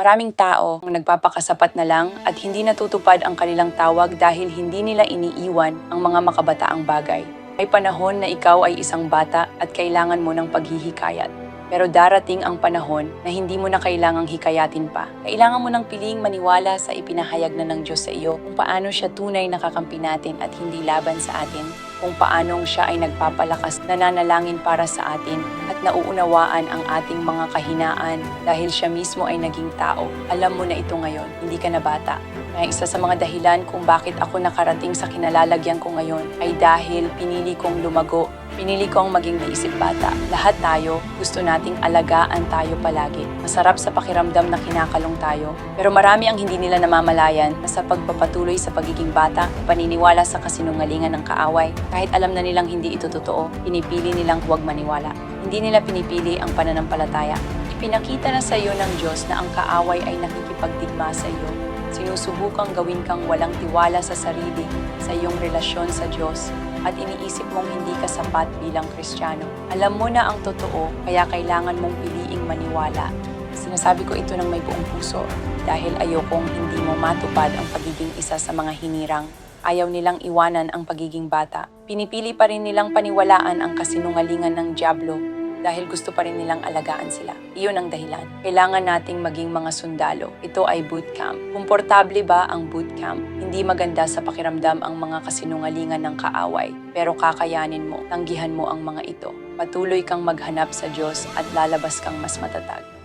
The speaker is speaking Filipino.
Maraming tao ang nagpapakasapat na lang at hindi natutupad ang kanilang tawag dahil hindi nila iniiwan ang mga makabataang bagay. May panahon na ikaw ay isang bata at kailangan mo ng paghihikayat. Pero darating ang panahon na hindi mo na kailangang hikayatin pa. Kailangan mo nang piling maniwala sa ipinahayag na ng Diyos sa iyo kung paano siya tunay na kakampi natin at hindi laban sa atin, kung paanong siya ay nagpapalakas, nananalangin para sa atin at nauunawaan ang ating mga kahinaan dahil siya mismo ay naging tao. Alam mo na ito ngayon, hindi ka na bata. Kaya isa sa mga dahilan kung bakit ako nakarating sa kinalalagyan ko ngayon ay dahil pinili kong lumago Pinili kong maging naisip bata. Lahat tayo, gusto nating alagaan tayo palagi. Masarap sa pakiramdam na kinakalong tayo. Pero marami ang hindi nila namamalayan na sa pagpapatuloy sa pagiging bata, paniniwala sa kasinungalingan ng kaaway, kahit alam na nilang hindi ito totoo, pinipili nilang huwag maniwala. Hindi nila pinipili ang pananampalataya. Ipinakita na sa iyo ng Diyos na ang kaaway ay nakikipagdigma sa iyo sinusubukang gawin kang walang tiwala sa sarili, sa iyong relasyon sa Diyos, at iniisip mong hindi ka sapat bilang Kristiyano. Alam mo na ang totoo, kaya kailangan mong piliing maniwala. Sinasabi ko ito ng may buong puso dahil ayokong hindi mo matupad ang pagiging isa sa mga hinirang. Ayaw nilang iwanan ang pagiging bata. Pinipili pa rin nilang paniwalaan ang kasinungalingan ng Diablo dahil gusto pa rin nilang alagaan sila. Iyon ang dahilan. Kailangan nating maging mga sundalo. Ito ay bootcamp. Komportable ba ang bootcamp? Hindi maganda sa pakiramdam ang mga kasinungalingan ng kaaway, pero kakayanin mo, tanggihan mo ang mga ito. Patuloy kang maghanap sa Diyos at lalabas kang mas matatag.